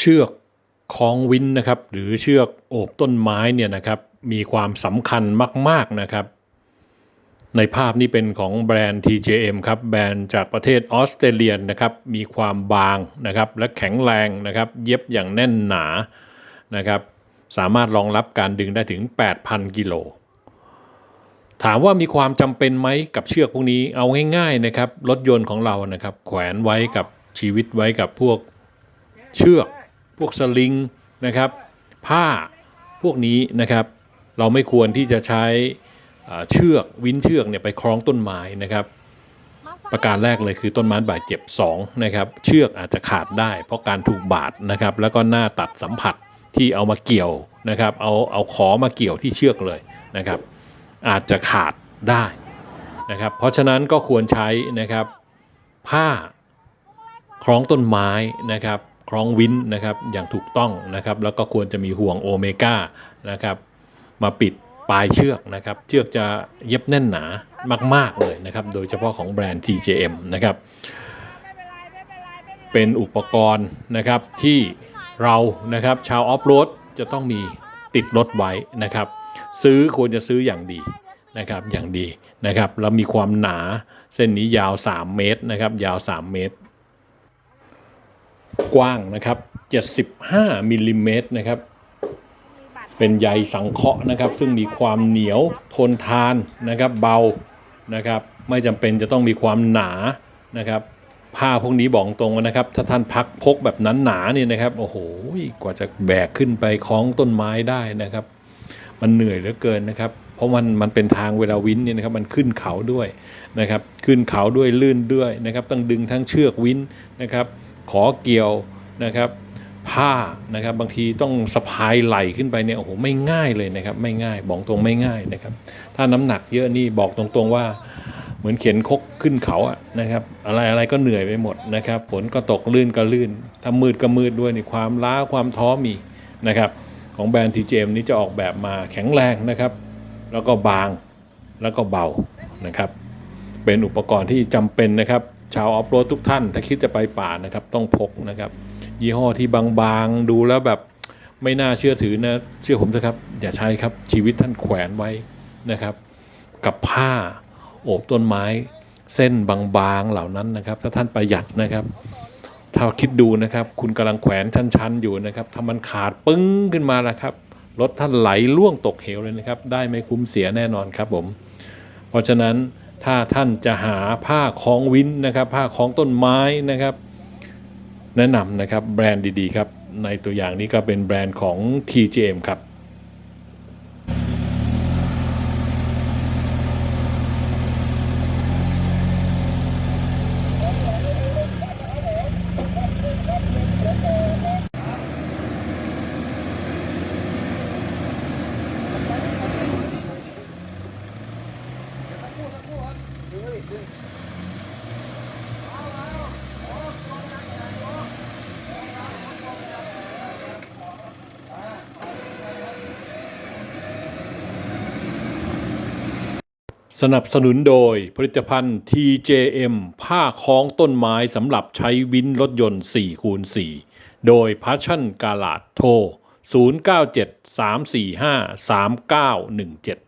เชือกคล้องวินนะครับหรือเชือกโอบต้นไม้เนี่ยนะครับมีความสำคัญมาก ๆนะครับ ในภาพนี้เป็นของแบรนด์ TJM ครับแบรนด์จากประเทศออสเตรเลียนะครับมีความบางนะครับและแข็งแรงนะครับเย็บอย่างแน่นหนานะครับสามารถรองรับการดึงได้ถึง 8,000 กิโล ถามว่ามีความจำเป็นไหมกับเชือกพวกนี้เอาง่ายๆนะครับรถยนต์ของเรานะครับแขวนไว้กับชีวิตไว้กับพวกเชือก พวกสลิงนะครับผ้าพวกนี้นะครับ เราไม่ควรที่จะใช้เชือกวินเชือกเนี่ยไปคล้องต้นไม้นะครับ ประการแรกเลยคือต้นไม้บาดเจ็บ2นะครับเชือกอาจจะขาดได้ เพราะการถูกบาดนะครับ แล้วก็หน้าตัดสัมผัสที่เอามาเกี่ยวนะครับ เอาเอาขอมาเกี่ยวที่เชือกเลยนะครับ อาจจะขาดได้นะครับ เพราะฉะนั้นก็ควรใช้นะครับผ้าคล้องต้นไม้นะครับ คล้องวินนะครับอย่างถูกต้องนะครับ แล้วก็ควรจะมีห่วงโอเมก้านะครับมาปิดปลายเชือกนะครับ เชือกจะเย็บแน่นหนามาก ๆ เลยนะครับ โดยเฉพาะของแบรนด์ TJM นะครับ เป็นอุปกรณ์นะครับที่เรานะครับชาวออฟโรดจะต้องมีติดรถไว้นะครับ ซื้อควรจะซื้ออย่างดีนะครับอย่างดีนะครับแล้วมีความหนาเส้นนี้ยาว 3 เมตรนะครับ ยาว 3 เมตร กว้างนะครับ 75มิลลิเมตรนะครับ เป็นใยสังเคราะห์นะครับ ซึ่งมีความเหนียวทนทานนะครับ เบานะครับ ไม่จำเป็นจะต้องมีความหนานะครับ ผ้าพวกนี้บอกตรงนะครับ ถ้าท่านพักพกแบบนั้นหนาเนี่ยนะครับ โอ้โหกว่าจะแบกขึ้นไปคล้องต้นไม้ได้นะครับ มันเหนื่อยเหลือเกินนะครับเพราะมันมันเป็นทางเวลาวินเนี่ยนะครับมันขึ้นเขาด้วยนะครับ ขึ้นเขาด้วยลื่นด้วยนะครับ ต้องดึงทั้งเชือกวินนะครับ ขอเกี่ยวนะครับผ้านะครับบางทีต้องสะพายไหลขึ้นไปเนี่ยโอ้โหไม่ง่ายเลยนะครับไม่ง่ายบอกตรงไม่ง่ายนะครับ ถ้าน้ำหนักเยอะนี่บอกตรงๆว่า เหมือนเข็นคกขึ้นเขาอะนะครับ อะไรอะไรก็เหนื่อยไปหมดนะครับฝนก็ตกลื่นก็ลื่นถ้ามืดก็มืดด้วยนี่ความล้าความท้อมีนะครับของแบรนด์ TJM นี้จะออกแบบมาแข็งแรงนะครับ แล้วก็บางแล้วก็เบานะครับ เป็นอุปกรณ์ที่จำเป็นนะครับ ชาวออฟโรดทุกท่าน ถ้าคิดจะไปป่านะครับ ต้องพกนะครับ ยี่ห้อที่บางๆ ดูแล้วแบบไม่น่าเชื่อถือนะ เชื่อผมเถอะครับ อย่าใช้ครับชีวิตท่านแขวนไว้นะครับ กับผ้าโอบต้นไม้เส้นบางๆเหล่านั้นนะครับ ถ้าท่านประหยัดนะครับ ถ้าคิดดูนะครับ คุณกำลังแขวนชั้นๆอยู่นะครับถ้ามันขาดปึ้งขึ้นมาแล้วครับรถท่านไหลล่วงตกเหวเลยนะครับ ได้ไม่คุ้มเสียแน่นอนครับผม เพราะฉะนั้น ถ้าท่านจะหาผ้าคล้องวินนะครับ ผ้าคล้องต้นไม้นะครับ แนะนำนะครับแบรนด์ดีๆครับ ในตัวอย่างนี้ก็เป็นแบรนด์ของ TGM ครับ สนับสนุนโดยผลิตภัณฑ์ TJM ผ้าคล้องต้นไม้สำหรับใช้วินรถยนต์4คูณ4โดย Passion กาลาดโทร 097 345 3917